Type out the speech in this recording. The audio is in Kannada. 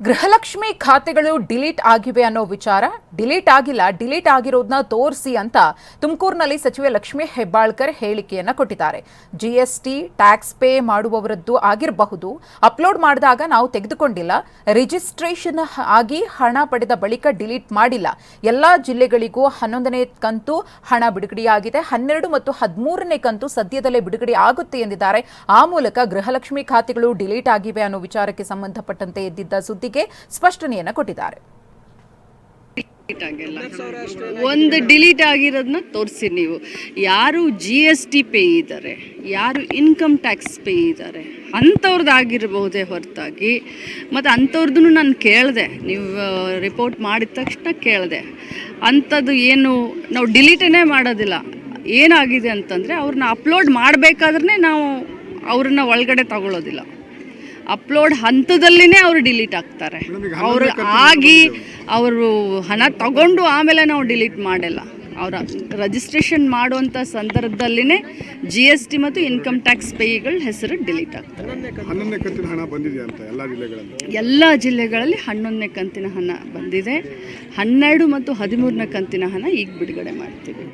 ಗೃಹಲಕ್ಷ್ಮಿ ಖಾತೆಗಳು ಡಿಲೀಟ್ ಆಗಿವೆ ಅನ್ನೋ ವಿಚಾರ. ಡಿಲೀಟ್ ಆಗಿಲ್ಲ, ಡಿಲೀಟ್ ಆಗಿರೋದನ್ನ ತೋರಿಸಿ ಅಂತ ತುಮಕೂರಿನಲ್ಲಿ ಸಚಿವೆ ಲಕ್ಷ್ಮಿ ಹೆಬ್ಬಾಳ್ಕರ್ ಹೇಳಿಕೆಯನ್ನ ಕೊಟ್ಟಿದ್ದಾರೆ. ಜಿಎಸ್ಟಿ ಟ್ಯಾಕ್ಸ್ ಪೇ ಮಾಡುವವರದ್ದು ಆಗಿರಬಹುದು. ಅಪ್ಲೋಡ್ ಮಾಡಿದಾಗ ನಾವು ತೆಗೆದುಕೊಂಡಿಲ್ಲ. ರಿಜಿಸ್ಟ್ರೇಷನ್ ಆಗಿ ಹಣ ಪಡೆದ ಬಳಿಕ ಡಿಲೀಟ್ ಮಾಡಿಲ್ಲ. ಎಲ್ಲಾ ಜಿಲ್ಲೆಗಳಿಗೂ ಹನ್ನೊಂದನೇ ಕಂತು ಹಣ ಬಿಡುಗಡೆಯಾಗಿದೆ. ಹನ್ನೆರಡು ಮತ್ತು ಹದಿಮೂರನೇ ಕಂತು ಸದ್ಯದಲ್ಲೇ ಬಿಡುಗಡೆ ಆಗುತ್ತೆ ಎಂದಿದ್ದಾರೆ. ಆ ಮೂಲಕ ಗೃಹಲಕ್ಷ್ಮಿ ಖಾತೆಗಳು ಡಿಲೀಟ್ ಆಗಿವೆ ಅನ್ನೋ ವಿಚಾರಕ್ಕೆ ಸಂಬಂಧಪಟ್ಟಂತೆ ಎದ್ದಿದ್ದ ಸುದ್ದಿಗೆ ಸ್ಪಷ್ಟನೆಯನ್ನ ಕೊಟ್ಟಿದ್ದಾರೆ. ಒಂದು ಡಿಲೀಟ್ ಆಗಿರೋದನ್ನ ತೋರಿಸಿ ನೀವು. ಯಾರು ಜಿ ಎಸ್ ಟಿ ಪೇ ಇದ್ದಾರೆ, ಯಾರು ಇನ್ಕಮ್ ಟ್ಯಾಕ್ಸ್ ಪೇ ಇದ್ದಾರೆ ಅಂಥವ್ರದ್ದು ಆಗಿರಬಹುದೇ ಹೊರತಾಗಿ. ಮತ್ತು ಅಂಥವ್ರದ್ದು ನಾನು ಕೇಳಿದೆ, ನೀವು ರಿಪೋರ್ಟ್ ಮಾಡಿದ ತಕ್ಷಣ ಕೇಳಿದೆ. ಅಂಥದ್ದು ಏನು, ನಾವು ಡಿಲೀಟನ್ನೇ ಮಾಡೋದಿಲ್ಲ. ಏನಾಗಿದೆ ಅಂತಂದರೆ ಅವ್ರನ್ನ ಅಪ್ಲೋಡ್ ಮಾಡಬೇಕಾದ್ರೆ ನಾವು ಅವ್ರನ್ನ ಒಳಗಡೆ ತಗೊಳ್ಳೋದಿಲ್ಲ ಅಪ್ಲೋಡ್ ಹಂತದಲ್ಲಿನೇ ಅವರು ಡಿಲೀಟ್ ಆಗ್ತಾರೆ. ಅವರು ಆಗಿ ಅವರು. ಹಣ ತಗೊಂಡು ಆಮೇಲೆ ನಾವು ಡಿಲೀಟ್ ಮಾಡಲ್ಲ. ಅವರ ರಿಜಿಸ್ಟ್ರೇಷನ್ ಮಾಡುವಂಥ ಸಂದರ್ಭದಲ್ಲಿನೇ ಜಿ ಎಸ್ ಟಿ ಮತ್ತು ಇನ್ಕಮ್ ಟ್ಯಾಕ್ಸ್ ಪೇಗಳ ಹೆಸರು ಡಿಲೀಟ್ ಆಗ್ತಾರೆ ಹನ್ನೊಂದನೇ ಕಂತಿನ ಹಣ ಬಂದಿದೆ ಅಂತ ಎಲ್ಲ ಜಿಲ್ಲೆಗಳಲ್ಲಿ? ಎಲ್ಲ ಜಿಲ್ಲೆಗಳಲ್ಲಿ ಹನ್ನೊಂದನೇ ಕಂತಿನ ಹಣ ಬಂದಿದೆ. ಹನ್ನೆರಡು ಮತ್ತು ಹದಿಮೂರನೇ ಕಂತಿನ ಹಣ ಈಗ ಬಿಡುಗಡೆ ಮಾಡ್ತೀವಿ.